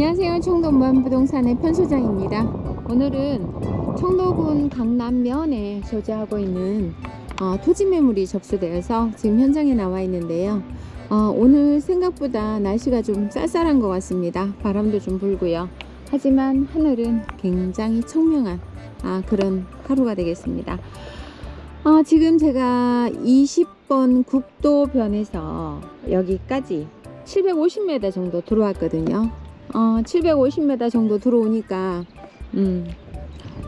안녕하세요. 청도문 부동산의 편소장입니다. 오늘은 청도군 강남면에 소재하고 있는 어, 토지 매물이 접수되어서 지금 현장에 나와 있는데요. 어, 오늘 생각보다 날씨가 좀 쌀쌀한 것 같습니다. 바람도 좀 불고요. 하지만 하늘은 굉장히 청명한 아, 그런 하루가 되겠습니다. 어, 지금 제가 20번 국도변에서 여기까지 750m 정도 들어왔거든요. 어, 750m 정도 들어오니까, 음,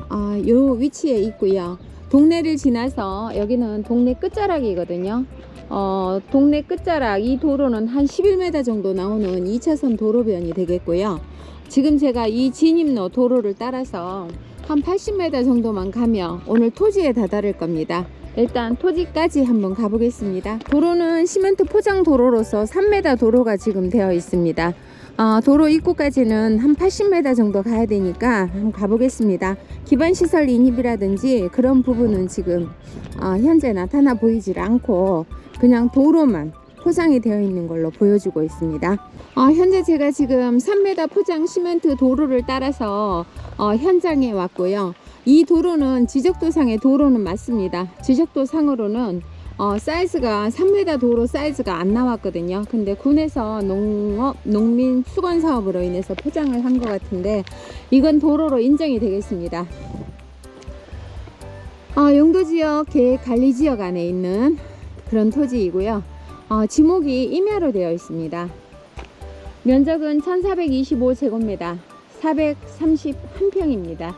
아, 요 위치에 있고요. 동네를 지나서 여기는 동네 끝자락이거든요. 어, 동네 끝자락 이 도로는 한 11m 정도 나오는 2차선 도로변이 되겠고요. 지금 제가 이 진입로 도로를 따라서 한 80m 정도만 가면 오늘 토지에 다다를 겁니다. 일단 토지까지 한번 가보겠습니다. 도로는 시멘트 포장 도로로서 3m 도로가 지금 되어 있습니다. 어, 도로 입구까지는 한 80m 정도 가야 되니까 한번 가보겠습니다. 기반 시설 인입이라든지 그런 부분은 지금 어, 현재 나타나 보이질 않고 그냥 도로만 포장이 되어 있는 걸로 보여주고 있습니다. 어, 현재 제가 지금 3m 포장 시멘트 도로를 따라서 어, 현장에 왔고요. 이 도로는 지적도상의 도로는 맞습니다. 지적도상으로는 어, 사이즈가 3m 도로 사이즈가 안 나왔거든요. 근데 군에서 농업, 농민 수건 사업으로 인해서 포장을 한 것 같은데 이건 도로로 인정이 되겠습니다. 어, 용도 지역 계획 관리 지역 안에 있는 그런 토지이고요. 어, 지목이 임야로 되어 있습니다. 면적은 1425제곱미터, 431평입니다.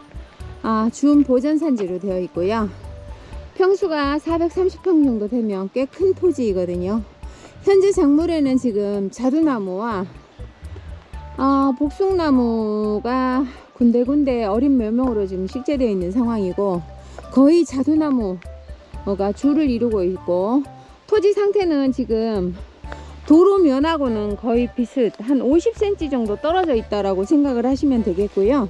아, 준 보전 산지로 되어 있고요. 평수가 430평 정도 되면 꽤 큰 토지이거든요. 현재 작물에는 지금 자두나무와 아, 복숭나무가 군데군데 어린 멸명으로 지금 식재되어 있는 상황이고 거의 자두나무가 줄을 이루고 있고 토지 상태는 지금 도로 면하고는 거의 비슷 한 50cm 정도 떨어져 있다라고 생각을 하시면 되겠고요.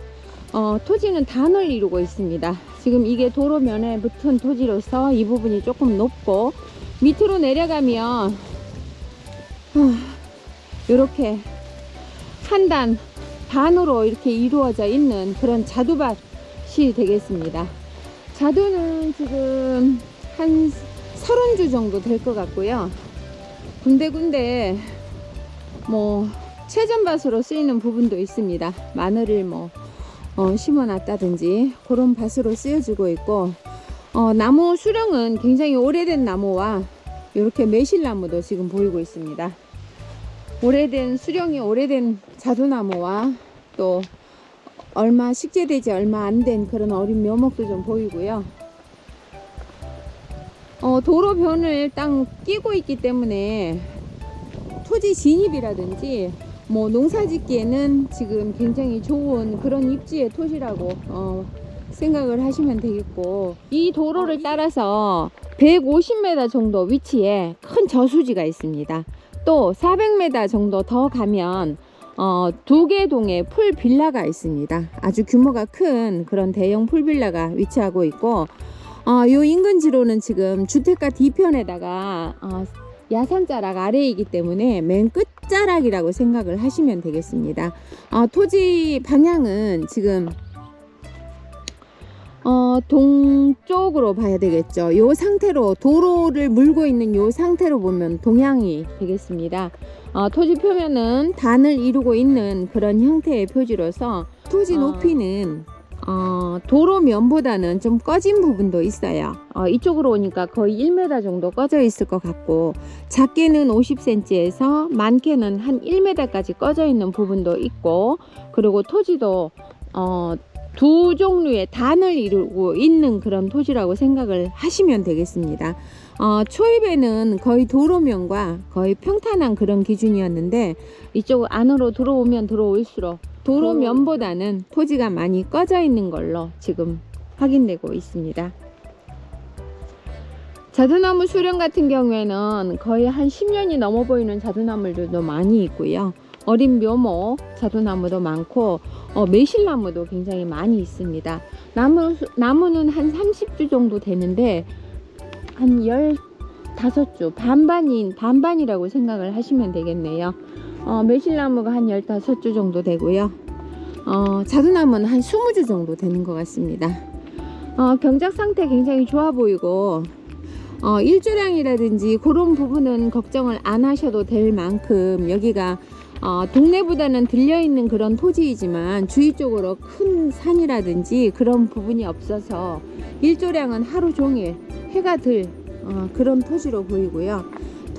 어, 토지는 단을 이루고 있습니다. 지금 이게 도로면에 붙은 토지로서 이 부분이 조금 높고 밑으로 내려가면 이렇게 한 단 반으로 이렇게 이루어져 있는 그런 자두밭이 되겠습니다. 자두는 지금 한 30주 정도 될 것 같고요. 군데군데 뭐 채전밭으로 쓰이는 부분도 있습니다. 마늘을 뭐 어, 심어놨다든지 그런 밭으로 쓰여지고 있고 어, 나무 수령은 굉장히 오래된 나무와 이렇게 매실나무도 지금 보이고 있습니다. 오래된 수령이 오래된 자두나무와 또 얼마 식재되지 얼마 안 된 그런 어린 묘목도 좀 보이고요. 어, 도로변을 딱 끼고 있기 때문에 토지 진입이라든지 뭐 농사 짓기에는 지금 굉장히 좋은 그런 입지의 토지라고 어, 생각을 하시면 되겠고 이 도로를 따라서 150m 정도 위치에 큰 저수지가 있습니다. 또 400m 정도 더 가면 어, 두개 동의 풀 빌라가 있습니다. 아주 규모가 큰 그런 대형 풀 빌라가 위치하고 있고 어, 요 인근지로는 지금 주택가 뒤편에다가 어, 야산자락 아래이기 때문에 맨 끝 자락이라고 생각을 하시면 되겠습니다. 어, 토지 방향은 지금 어, 동쪽으로 봐야 되겠죠. 요 상태로 도로를 물고 있는 요 상태로 보면 동향이 되겠습니다. 어, 토지 표면은 단을 이루고 있는 그런 형태의 표지로서 토지 어. 높이는 어, 도로 면보다는 좀 꺼진 부분도 있어요. 어, 이쪽으로 오니까 거의 1m 정도 꺼져 있을 것 같고 작게는 50cm에서 많게는 한 1m까지 꺼져 있는 부분도 있고 그리고 토지도 어, 두 종류의 단을 이루고 있는 그런 토지라고 생각을 하시면 되겠습니다. 어, 초입에는 거의 도로면과 거의 평탄한 그런 기준이었는데 이쪽 안으로 들어오면 들어올수록 도로 면보다는 토지가 많이 꺼져 있는 걸로 지금 확인되고 있습니다. 자두나무 수령 같은 경우에는 거의 한 10년이 넘어 보이는 자두나무들도 많이 있고요. 어린 묘목 자두나무도 많고 어, 매실나무도 굉장히 많이 있습니다. 나무, 나무는 한 30주 정도 되는데 한 15주 반반인 반반이라고 생각을 하시면 되겠네요. 어, 매실나무가 한 15주 정도 되고요. 어, 자두나무는 한 20주 정도 되는 것 같습니다. 어, 경작 상태 굉장히 좋아 보이고 어, 일조량이라든지 그런 부분은 걱정을 안 하셔도 될 만큼 여기가 어, 동네보다는 들려있는 그런 토지이지만 주위 쪽으로 큰 산이라든지 그런 부분이 없어서 일조량은 하루 종일 해가 들 어, 그런 토지로 보이고요.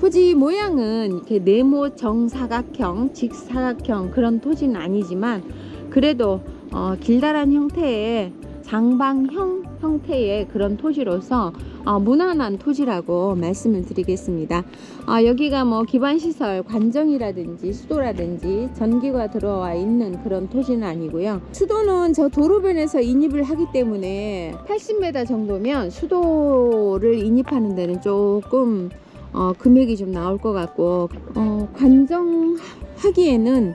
토지 모양은 이렇게 네모 정사각형, 직사각형 그런 토지는 아니지만 그래도 어, 길다란 형태의 장방형 형태의 그런 토지로서 어, 무난한 토지라고 말씀을 드리겠습니다. 아, 여기가 뭐 기반시설, 관정이라든지 수도라든지 전기가 들어와 있는 그런 토지는 아니고요. 수도는 저 도로변에서 인입을 하기 때문에 80m 정도면 수도를 인입하는 데는 조금 어, 금액이 좀 나올 것 같고 어, 관정하기에는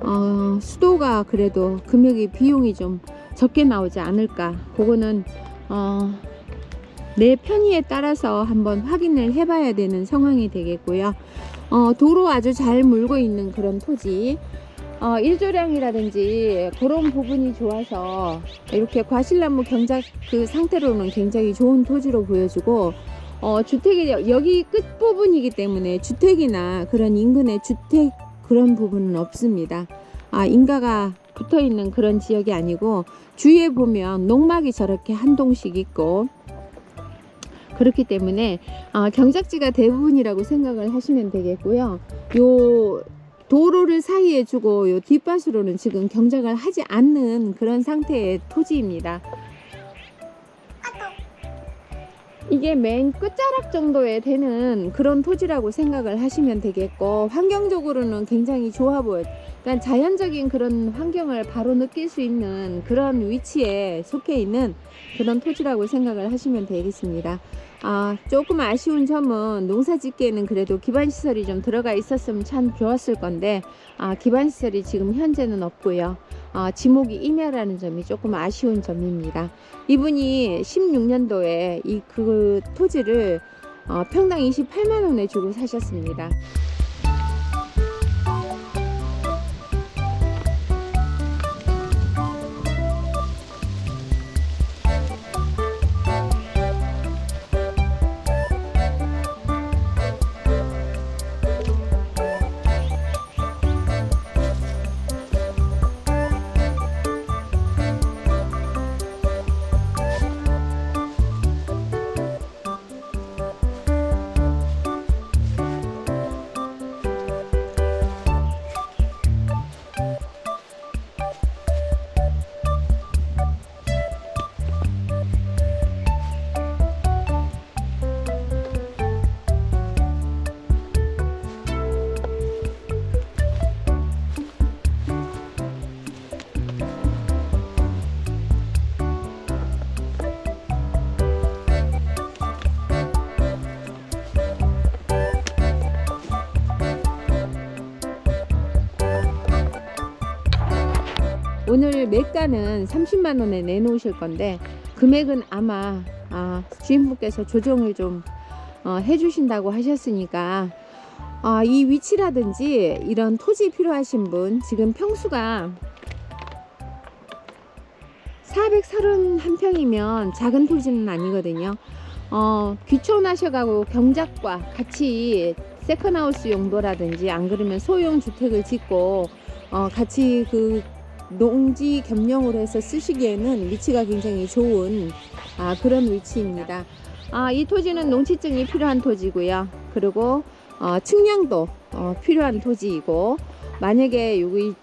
어, 수도가 그래도 금액이 비용이 좀 적게 나오지 않을까 그거는 어, 내 편의에 따라서 한번 확인을 해봐야 되는 상황이 되겠고요. 어, 도로 아주 잘 물고 있는 그런 토지. 어, 일조량이라든지 그런 부분이 좋아서 이렇게 과실나무 경작 그 상태로는 굉장히 좋은 토지로 보여지고 어, 주택이 여- 여기 끝 부분이기 때문에 주택이나 그런 인근의 주택 그런 부분은 없습니다. 아, 인가가 붙어 있는 그런 지역이 아니고 주위에 보면 농막이 저렇게 한 동씩 있고 그렇기 때문에 아, 경작지가 대부분이라고 생각을 하시면 되겠고요. 요 도로를 사이에 주고 요 뒷밭으로는 지금 경작을 하지 않는 그런 상태의 토지입니다. 이게 맨 끝자락 정도에 되는 그런 토지라고 생각을 하시면 되겠고 환경적으로는 굉장히 좋아 보여요. 그러니까 자연적인 그런 환경을 바로 느낄 수 있는 그런 위치에 속해 있는 그런 토지라고 생각을 하시면 되겠습니다. 아, 조금 아쉬운 점은 농사 짓기에는 그래도 기반 시설이 좀 들어가 있었으면 참 좋았을 건데 아, 기반 시설이 지금 현재는 없고요. 아, 지목이 임야라는 점이 조금 아쉬운 점입니다. 이분이 16년도에 이 그 토지를 어, 평당 28만 원에 주고 사셨습니다. 오늘 매가는 30만 원에 내놓으실 건데 금액은 아마 아, 주인분께서 조정을 좀 어, 해주신다고 하셨으니까 아, 이 위치라든지 이런 토지 필요하신 분 지금 평수가 431평이면 작은 토지는 아니거든요. 어, 귀촌하셔가고 경작과 같이 세컨하우스 용도라든지 안 그러면 소형 주택을 짓고 어, 같이 그 농지 겸용으로 해서 쓰시기에는 위치가 굉장히 좋은 아, 그런 위치입니다. 아, 이 토지는 농지증이 필요한 토지고요. 그리고 어, 측량도 어, 필요한 토지이고 만약에 여기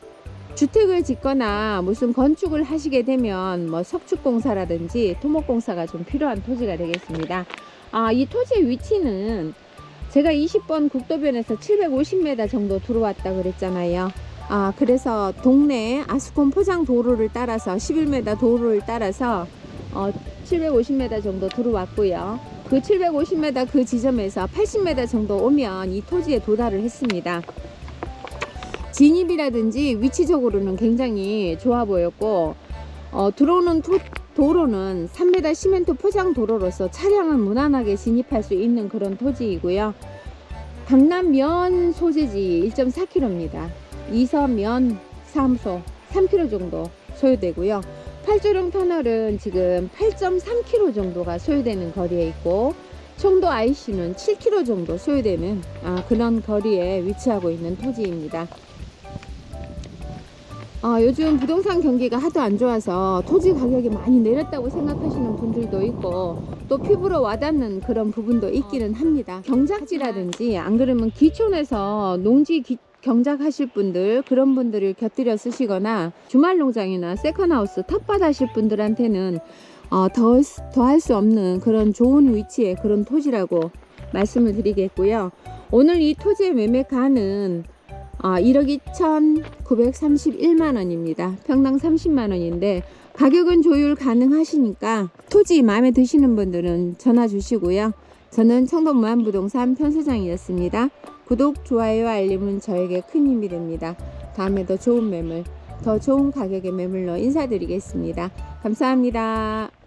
주택을 짓거나 무슨 건축을 하시게 되면 뭐 석축공사라든지 토목공사가 좀 필요한 토지가 되겠습니다. 아, 이 토지의 위치는 제가 20번 국도변에서 750m 정도 들어왔다 그랬잖아요. 아, 그래서 동네 아스콘 포장 도로를 따라서 11m 도로를 따라서 어, 750m 정도 들어왔고요. 그 750m 그 지점에서 80m 정도 오면 이 토지에 도달을 했습니다. 진입이라든지 위치적으로는 굉장히 좋아 보였고 어, 들어오는 토, 도로는 3m 시멘트 포장 도로로서 차량은 무난하게 진입할 수 있는 그런 토지이고요. 강남 면 소재지 1.4km입니다. 이서면 사무소 3km 정도 소요되고요. 팔조령 터널은 지금 8.3km 정도가 소요되는 거리에 있고 청도 IC는 7km 정도 소요되는 아, 그런 거리에 위치하고 있는 토지입니다. 아, 요즘 부동산 경기가 하도 안 좋아서 토지 가격이 많이 내렸다고 생각하시는 분들도 있고 또 피부로 와닿는 그런 부분도 있기는 합니다. 경작지라든지 안 그러면 기촌에서 농지 기- 경작하실 분들 그런 분들을 곁들여 쓰시거나 주말 농장이나 세컨하우스 텃밭 하실 분들한테는 어, 더, 더할 수 없는 그런 좋은 위치의 그런 토지라고 말씀을 드리겠고요. 오늘 이 토지의 매매가는 아, 1억 2,931만 원입니다. 평당 30만 원인데 가격은 조율 가능하시니까 토지 마음에 드시는 분들은 전화 주시고요. 저는 청도 무한부동산 편소장이었습니다. 구독, 좋아요, 알림은 저에게 큰 힘이 됩니다. 다음에 더 좋은 매물, 더 좋은 가격의 매물로 인사드리겠습니다. 감사합니다.